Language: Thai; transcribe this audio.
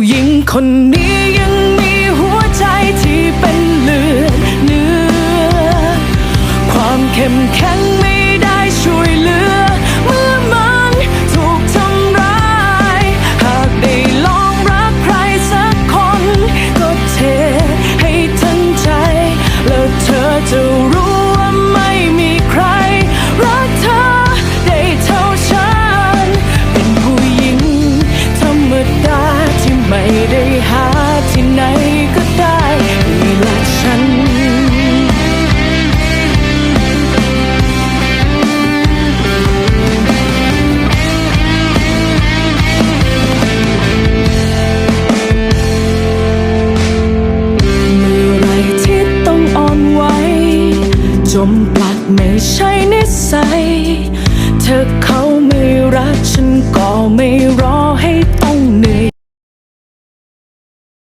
ผู้หญิงคนนี้ยังมีหัวใจที่เป็นเลือดเนื้อ ความเข้มแข็ง มปลักไม่ใช่นิสัย